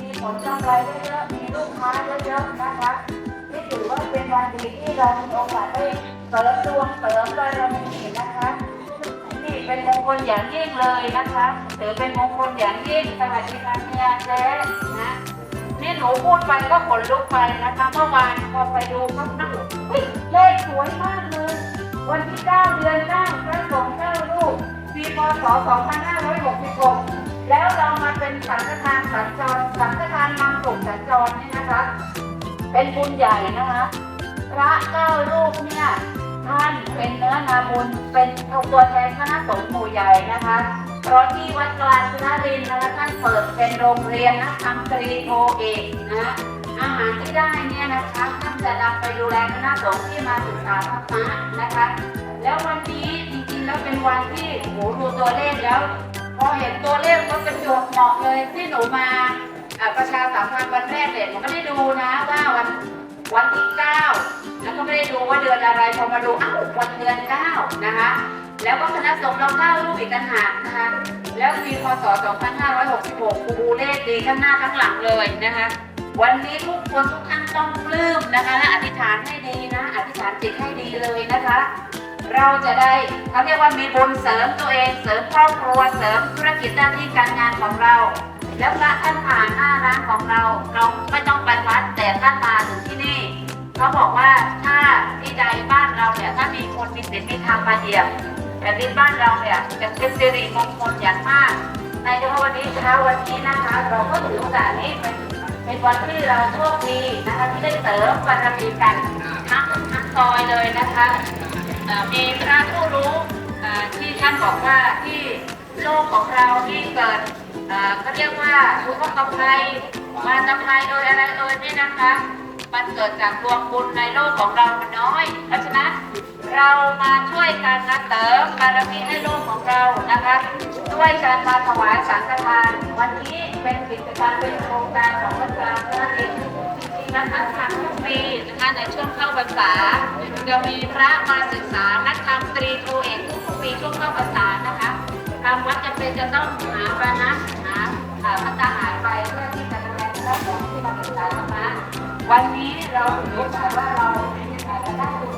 มีผลกำไรเยอะๆมีลูกค้าเยอะๆนะคะนี่ถือว่าเป็นวันดีที่เรามีโอกาสได้เสริมดวงเสริมบารมีนะคะนี่เป็นมงคลอย่างยิ่งเลยนะคะถือเป็นมงคลอย่างยิ่งสวัสดีค่ะเมียเจ๊นะนี่หนูพูดไปก็ขนลุกไปนะคะเมื่อวานพอไปดูก็นั่งเฮ้ยเลขสวยมากเลย วันที่9เดือน9พระสงฆ์เจ้าลูกปีพศ2566 แล้วเรามาเป็นสังฆทานสัญจรสังฆทานนำส่งสัญจรนี่นะคะ เป็นบุญใหญ่นะคะ พระเก้ารูปเนี่ยท่านเป็นเนื้อนาบุญเป็นตัวแทนคณะสงฆ์หมู่ใหญ่นะคะเพราะที่วัดกลางชนรินนะคะท่านเปิดเป็นโรงเรียนนักธรรมตรีโทเอกนะอาหารที่ได้เนี่ยนะคะท่านจะนำไปดูแลคณะสงฆ์ที่มาศึกษาธรรมะนะคะ แล้ววันนี้จริงๆแล้วเป็นวันที่โหดูตัวเลขแล้ว พอเห็นตัวเลขก็เป็นจวบเหมาะเลยที่หนูมาประชาสัมพันธ์วันแรกเนี่ยหนูไม่ได้ดูนะว่าวันวันที่เก้าแล้วก็ไม่ได้ดูว่าเดือนอะไรพอมาดูอ้าววันเดือนเก้านะคะแล้วก็คณะสงฆ์เราเก้ารูปอีกต่างหากนะคะแล้วปีพศ 2566ครูเลขดีข้างหน้าข้างหลังเลยนะคะวันนี้ทุกคนทุกท่านต้องปลื้มนะคะ เราจะได้เขาเรียกว่ามีบุญเสริมตัวเองเสริมครอบครัวเสริมธุรกิจหน้าที่การงานของเรา แล้วพระท่านผ่านหน้าร้านของเรา เราไม่ต้องไปวัดแต่ท่านมาถึงที่นี่เขาบอกว่าถ้าที่ใดบ้านเราเนี่ยถ้ามีคนมีศีลมีธรรมมาเหยียบแต่ที่บ้านเราเนี่ยจะเป็นสิริมงคลอย่างมากในเฉพาะวันนี้เช้าวันนี้นะคะเราก็ถือโอกาสนี้เป็นเป็นวันที่เราโชคดีนะคะที่ได้เสริมบารมีกันทั้งทั้งซอยเลยนะคะ มีพระผู้รู้ที่ท่านบอกว่าที่โลกของเราที่เกิดเขาเรียกว่าทุกขภัยมาตภัยโดยอะไรเอ่ยนี่นะคะ มันเกิดจากดวงบุญในโลกของเรามันน้อย เพราะฉะนั้นเรามาช่วยกันนะเสริมบารมีให้โลกของเรานะคะด้วยการมาถวายสังฆทาน วันนี้เป็นกิจกรรมเป็นโครงการของวัดกลางนั่นเองจริงๆนะคะทางทุกปีนะคะในช่วงเข้าพรรษา จะมีพระมาศึกษานักธรรมตรีโทเอกทุกปีช่วงเข้าภาษานะคะทางวัดจะเป็นจะต้องหาพระนะหาพระทหายไปเพื่อที่จะดูแลพระสงฆ์ที่มาศึกษาธรรมะวันนี้เราถือว่าเราอาจจะได้ดูการ